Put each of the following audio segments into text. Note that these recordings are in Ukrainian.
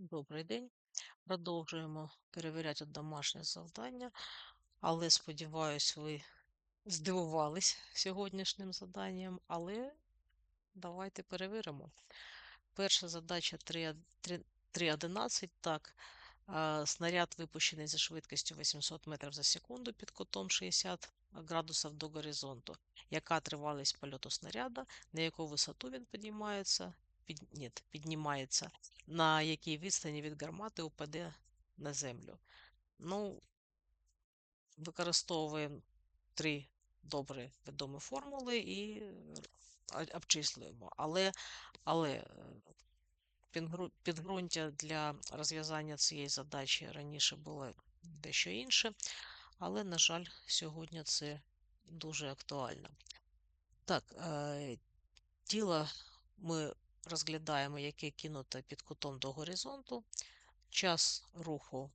Добрий день. Продовжуємо перевіряти домашнє завдання, але сподіваюсь, ви здивувались сьогоднішнім заданням, але давайте перевіримо. Перша задача 3.11. Так, снаряд випущений зі швидкістю 800 метрів за секунду під кутом 60 градусів до горизонту. Яка тривалість польоту снаряда, на яку висоту він піднімається, під, ні, піднімається, на якій відстані від гармати упаде на землю. Ну, використовуємо три добре відомі формули і обчислюємо. Але, але підґрунтя для розв'язання цієї задачі раніше було дещо інше, але, на жаль, сьогодні це дуже актуально. Так, е, тіло ми розглядаємо, яке кинуто під кутом до горизонту. Час руху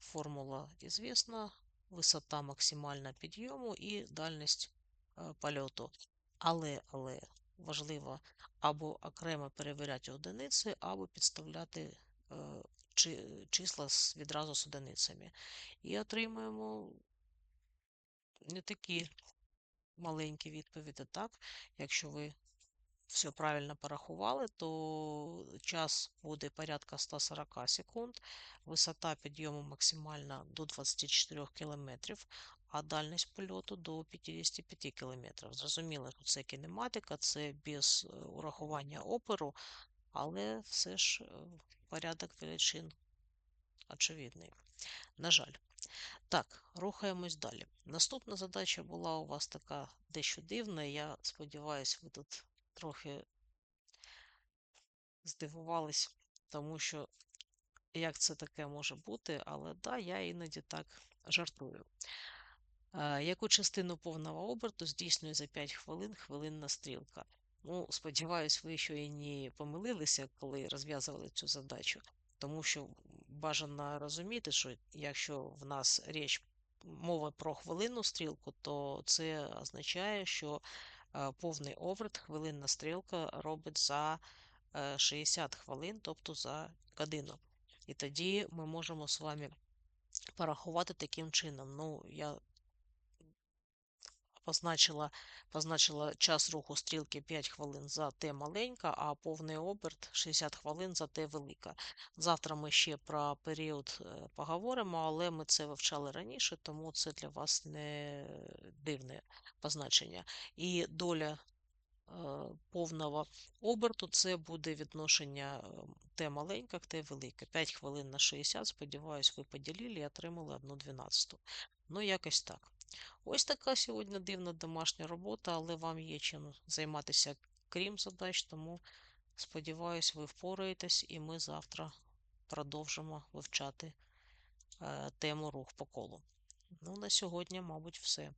формула ізвісна, висота максимальна підйому і дальність е, польоту. Але, але важливо або окремо перевіряти одиниці, або підставляти е, чи, числа відразу з одиницями. І отримуємо не такі маленькі відповіді, так? Якщо ви все правильно порахували, то час буде порядка 140 секунд, висота підйому максимальна до 24 км, а дальність польоту до 55 км. Зрозуміло, що це кінематика, це без е, урахування оперу, але все ж е, порядок величин очевидний. На жаль. Так, рухаємось далі. Наступна задача була у вас така дещо дивна. Я сподіваюся, ви тут трохи здивувались, тому що як це таке може бути, але да, я іноді так жартую. Е, Яку частину повного оберту здійснює за 5 хвилин хвилинна стрілка? Ну, сподіваюсь, ви ще і не помилилися, коли розв'язували цю задачу, тому що бажано розуміти, що якщо в нас річ мова про хвилинну стрілку, то це означає, що повний оверт, хвилинна стрілка робить за е, 60 хвилин, тобто за годину. І тоді ми можемо з вами порахувати таким чином. Ну, я позначила, позначила час руху стрілки 5 хвилин за Т маленька, а повний оберт 60 хвилин за Т велика. Завтра ми ще про період е, поговоримо, але ми це вивчали раніше, тому це для вас не дивне позначення. І доля е, повного оберту це буде відношення е, Т маленька Т велика. 5 хвилин на 60, сподіваюсь, ви поділили і отримали 1 12. Ну, якось так. Ось така сьогодні дивна домашня робота, але вам є чим займатися крім задач, тому сподіваюсь, ви впораєтесь, і ми завтра продовжимо вивчати е, тему рух по колу. Ну, на сьогодні, мабуть, все.